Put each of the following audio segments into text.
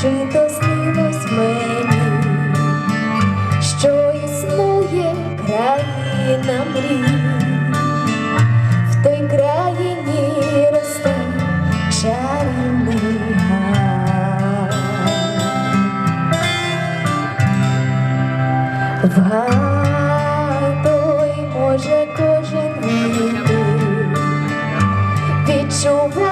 чи то снилось мені, що існує країна мрій, в той країні росте чарівний гай. В може кожен вийти, відчувати.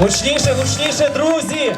Гучніше, гучніше, друзі.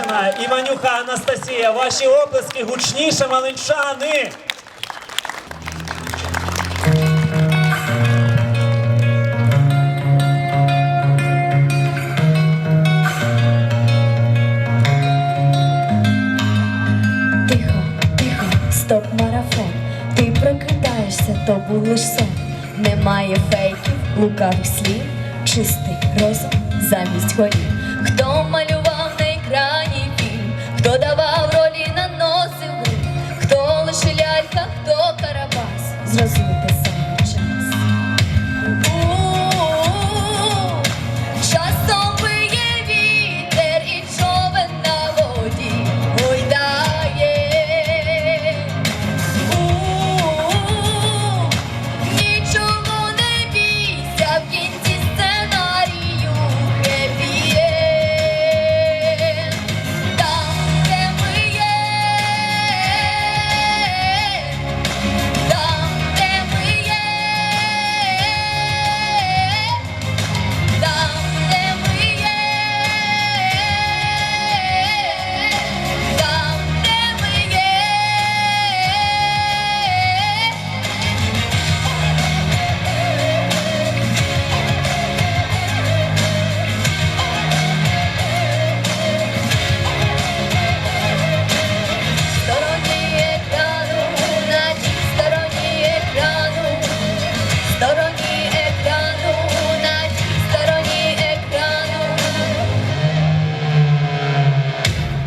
Іванішина, Іванюха Анастасія. Ваші оплески гучніше, малинчани. Тихо, тихо, стоп марафон. Ти прокидаєшся, то був лиш сон. Немає фейків, лукавих слів, чистий розум замість горів.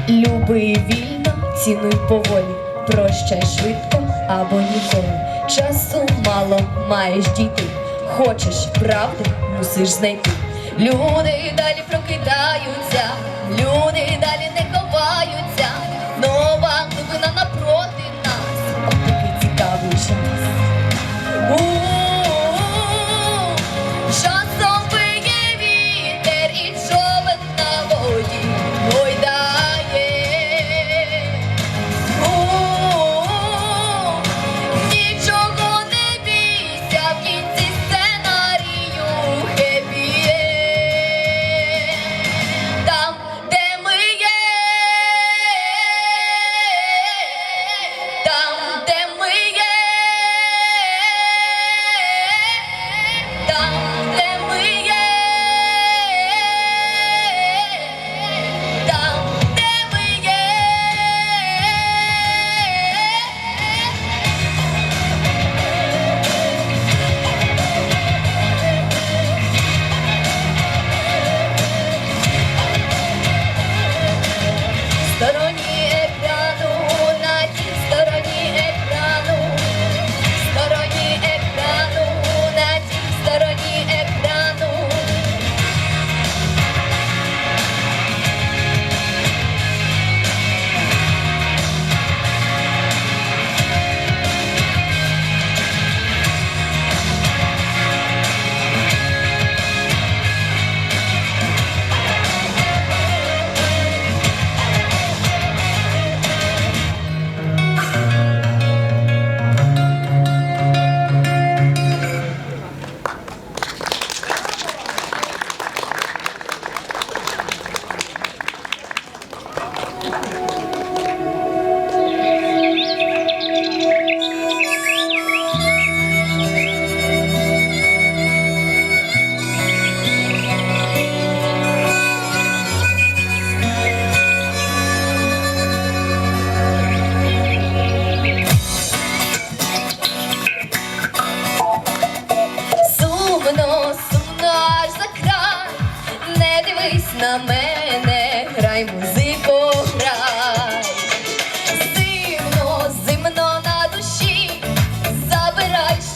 Люби вільно, цінуй поволі, прощай швидко або ніколи. Часу мало маєш дійти. Хочеш правди, мусиш знайти. Люди далі прокидаються, люди далі не ховають.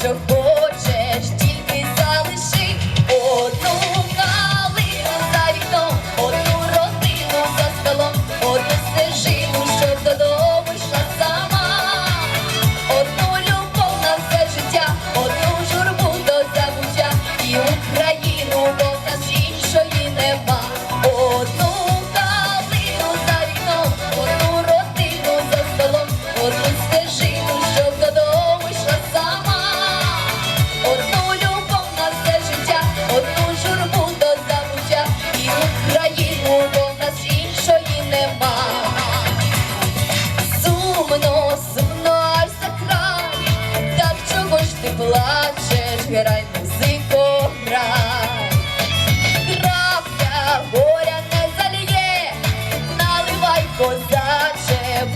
so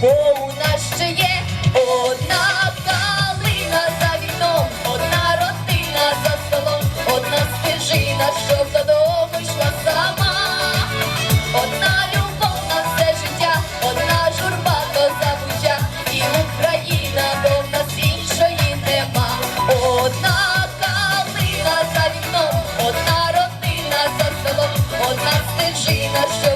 бо у нас ще є одна калина за вікном, одна родина за столом, одна стежина, що додому сама, одна любов все життя, одна журба до забуття, і Україна до нас іншої нема. Одна калина за вікном, одна родина за столом, одна стежина. що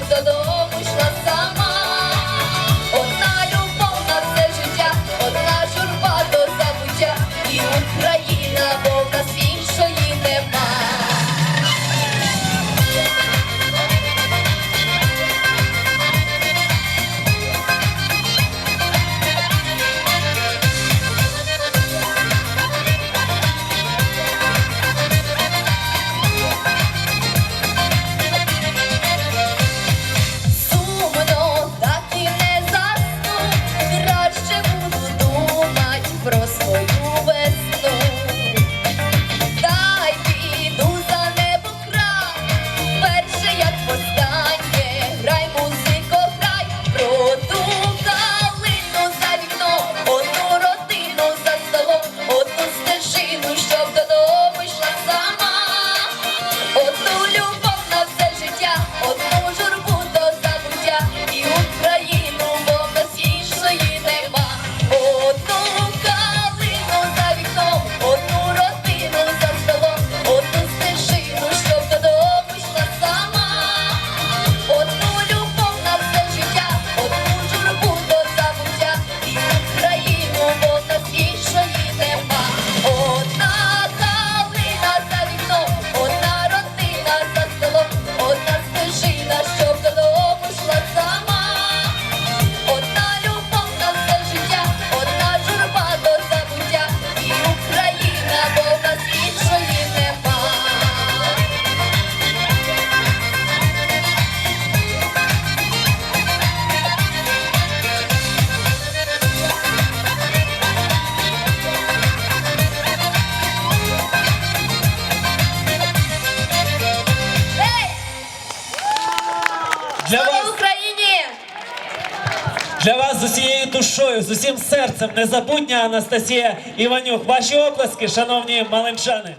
з усім серцем незабутня Анастасія Іванюк. Ваші оплески, шановні малинчани.